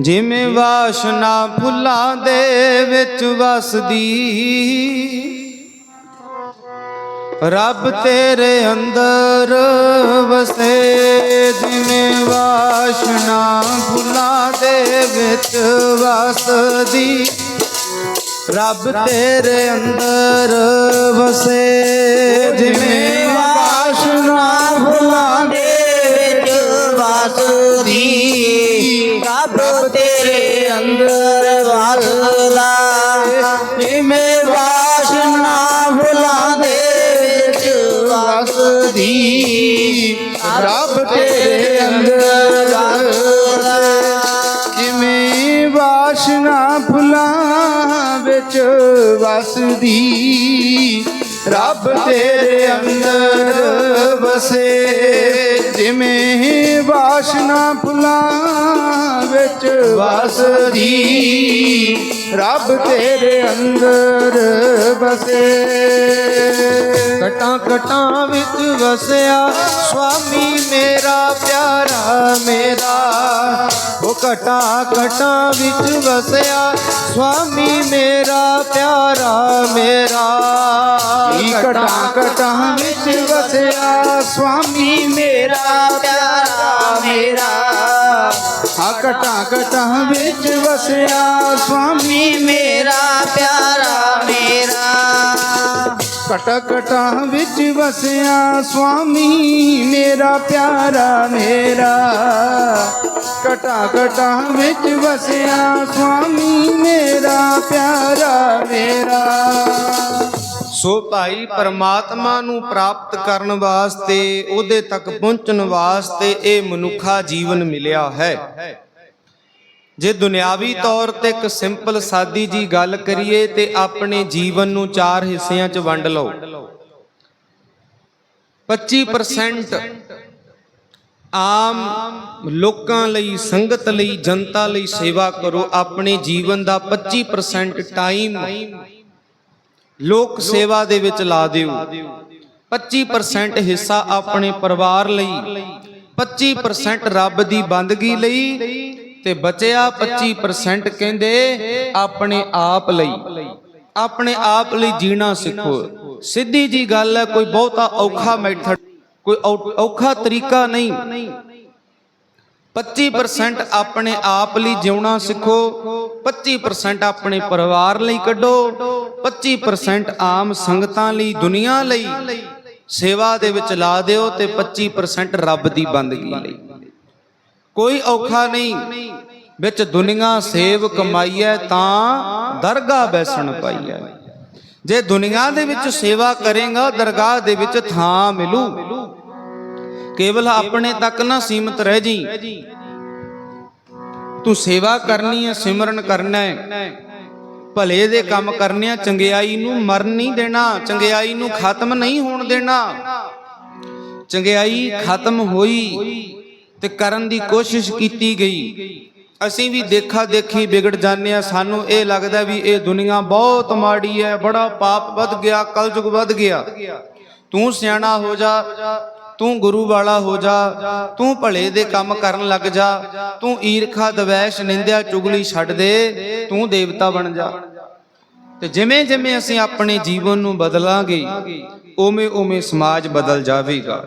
ਜਿਵੇਂ ਵਾਸ਼ਨਾ ਫੁੱਲਾਂ ਦੇ ਵਿੱਚ ਵਸਦੀ। ਰੱਬ ਤੇਰੇ ਅੰਦਰ ਵਸੇ, ਜਿਵੇਂ ਵਾਸ਼ਨਾ ਫੁੱਲਾਂ ਦੇ ਵਿੱਚ ਵਸਦੀ। ਰੱਬ ਤੇਰੇ ਅੰਦਰ ਵਸੇ। ਰੱਬ ਤੇਰੇ ਅੰਦਰ ਵਸਦਾ। ਜਿਵੇਂ ਵਾਸ਼ਨਾ ਫੁੱਲਾਂ ਦੇ ਵਿੱਚ ਵਸਦੀ। ਰੱਬ ਤੇਰੇ ਅੰਦਰ ਵਸਦਾ। ਜਿਵੇਂ ਵਾਸ਼ਨਾ ਫੁੱਲਾਂ ਵਿੱਚ ਵਸਦੀ। ਰੱਬ ਤੇਰੇ ਅੰਦਰ ਵਸੇ। ਜਿਵੇਂ ਵਾਸ਼ਨਾ ਫੁੱਲਾਂ ਵਿੱਚ ਵਸਦੀ ਰੱਬ ਤੇਰੇ ਅੰਦਰ ਵਸੇ। ਕਟਾਂ ਕਟਾਂ ਵਿੱਚ ਵਸਿਆ ਸੁਆਮੀ ਮੇਰਾ ਪਿਆਰਾ ਮੇਰਾ। ਉਹ ਕਟਾਂ ਕਟਾਂ ਵਿੱਚ ਵਸਿਆ ਸੁਆਮੀ ਮੇਰਾ ਪਿਆਰਾ ਮੇਰਾ। ਕਟਾਂ ਕਟਾਂ ਵਿੱਚ ਵਸਿਆ ਸੁਆਮੀ ਮੇਰਾ ਪਿਆਰਾ ਮੇਰਾ। ਆ ਕਟਾਂ ਕਟਾਂ ਵਿੱਚ ਵਸਿਆ ਸੁਆਮੀ ਮੇਰਾ, ਪਿਆਰਾ ਮੇਰਾ। ਕਟ ਕਟਾਂ ਵਿੱਚ ਵਸਿਆ ਸੁਆਮੀ ਮੇਰਾ, ਪਿਆਰਾ ਮੇਰਾ। ਕਟਾ ਕਟਾਂ ਵਿੱਚ ਵਸਿਆ ਸੁਆਮੀ ਮੇਰਾ, ਪਿਆਰਾ ਮੇਰਾ। ਸੋ ਭਾਈ ਪਰਮਾਤਮਾ ਨੂੰ ਪ੍ਰਾਪਤ ਕਰਨ ਵਾਸਤੇ, ਉਹਦੇ ਤੱਕ ਪਹੁੰਚਣ ਵਾਸਤੇ ਇਹ ਮਨੁੱਖਾ ਜੀਵਨ ਮਿਲਿਆ ਹੈ। ਜੇ ਦੁਨਿਆਵੀ ਤੌਰ ਤੇ ਇੱਕ ਸਿੰਪਲ ਸਾਦੀ ਜੀ ਗੱਲ ਕਰੀਏ, ਤੇ ਆਪਣੇ ਜੀਵਨ ਨੂੰ ਚਾਰ ਹਿੱਸਿਆਂ 'ਚ ਵੰਡ ਲਓ। 25% ਆਮ ਲੋਕਾਂ ਲਈ, ਸੰਗਤ ਲਈ, ਜਨਤਾ ਲਈ ਸੇਵਾ ਕਰੋ, ਆਪਣੇ ਜੀਵਨ ਦਾ 25% ਟਾਈਮ ਲੋਕ ਸੇਵਾ ਦੇ ਵਿੱਚ ਲਾ ਦਿਓ 25% ਹਿੱਸਾ ਆਪਣੇ ਪਰਿਵਾਰ ਲਈ 25% ਰੱਬ ਦੀ ਬੰਦਗੀ ਲਈ ਤੇ ਬਚਿਆ 25% ਕਹਿੰਦੇ ਆਪਣੇ ਆਪ ਲਈ ਆਪਣੇ ਆਪ ਲਈ ਜੀਣਾ ਸਿੱਖੋ ਸਿੱਧੀ ਜੀ ਗੱਲ ਹੈ ਕੋਈ ਬਹੁਤਾ ਔਖਾ ਮੈਥਡ ਕੋਈ ਔਖਾ ਤਰੀਕਾ ਨਹੀਂ 25% ਆਪਣੇ ਆਪ ਲਈ ਜਿਉਣਾ ਸਿੱਖੋ 25% ਆਪਣੇ ਪਰਿਵਾਰ ਲਈ ਕੱਢੋ 25% ਆਮ ਸੰਗਤਾਂ ਲਈ ਦੁਨੀਆ ਲਈ ਸੇਵਾ ਦੇ ਵਿੱਚ ਲਾ ਦਿਓ ਤੇ 25% ਰੱਬ ਦੀ ਬੰਦਗੀ ਲਈ। ਕੋਈ ਔਖਾ ਨਹੀਂ, ਵਿੱਚ ਦੁਨੀਆ ਸੇਵ ਕਮਾਈਐ ਤਾਂ ਦਰਗਾਹ ਬੈਸਣ ਪਾਈਐ। ਜੇ ਦੁਨੀਆ ਦੇ ਵਿੱਚ ਸੇਵਾ ਕਰੇਗਾ, ਦਰਗਾਹ ਦੇ ਵਿੱਚ ਥਾਂ ਮਿਲੂ। ਕੇਵਲ ਆਪਣੇ ਤੱਕ ਨਾ ਸੀਮਤ ਰਹਿ ਜੀ। ਤੂੰ ਸੇਵਾ ਕਰਨੀ ਹੈ ਸਿਮਰਨ ਕਰਨਾ ਹੈ ਭਲੇ ਦੇ ਕੰਮ ਕਰਨੇ ਆ ਚੰਗਿਆਈ ਨੂੰ ਮਰਨ ਨਹੀਂ ਦੇਣਾ, ਚੰਗਿਆਈ ਨੂੰ ਖਤਮ ਨਹੀਂ ਹੋਣ ਦੇਣਾ। ਚੰਗਿਆਈ ਖਤਮ ਹੋਈ ਤੇ ਕਰਨ ਦੀ ਕੋਸ਼ਿਸ਼ ਕੀਤੀ ਗਈ। ਅਸੀਂ ਵੀ ਦੇਖਾ ਦੇਖੀ ਵਿਗੜ ਜਾਂਦੇ ਆ ਸਾਨੂੰ ਇਹ ਲੱਗਦਾ ਵੀ ਇਹ ਦੁਨੀਆ ਬਹੁਤ ਮਾੜੀ ਹੈ, ਬੜਾ ਪਾਪ ਵੱਧ ਗਿਆ, ਕਲਯੁਗ ਵੱਧ ਗਿਆ। ਤੂੰ ਸਿਆਣਾ ਹੋ ਜਾ ਤੂੰ ਗੁਰੂ ਵਾਲਾ ਹੋ ਜਾ, ਤੂੰ ਭਲੇ ਦੇ ਕੰਮ ਕਰਨ ਲੱਗ ਜਾ, ਤੂੰ ਈਰਖਾ, ਦਵੈਸ਼, ਨਿੰਦਿਆ, ਚੁਗਲੀ ਛੱਡ ਦੇ, ਤੂੰ ਦੇਵਤਾ ਬਣ ਜਾ। ਤੇ ਜਿਵੇਂ ਜਿਵੇਂ ਅਸੀਂ ਆਪਣੇ ਜੀਵਨ ਨੂੰ ਬਦਲਾਂਗੇ ਉਵੇਂ ਉਵੇਂ ਸਮਾਜ ਬਦਲ ਜਾਵੇਗਾ।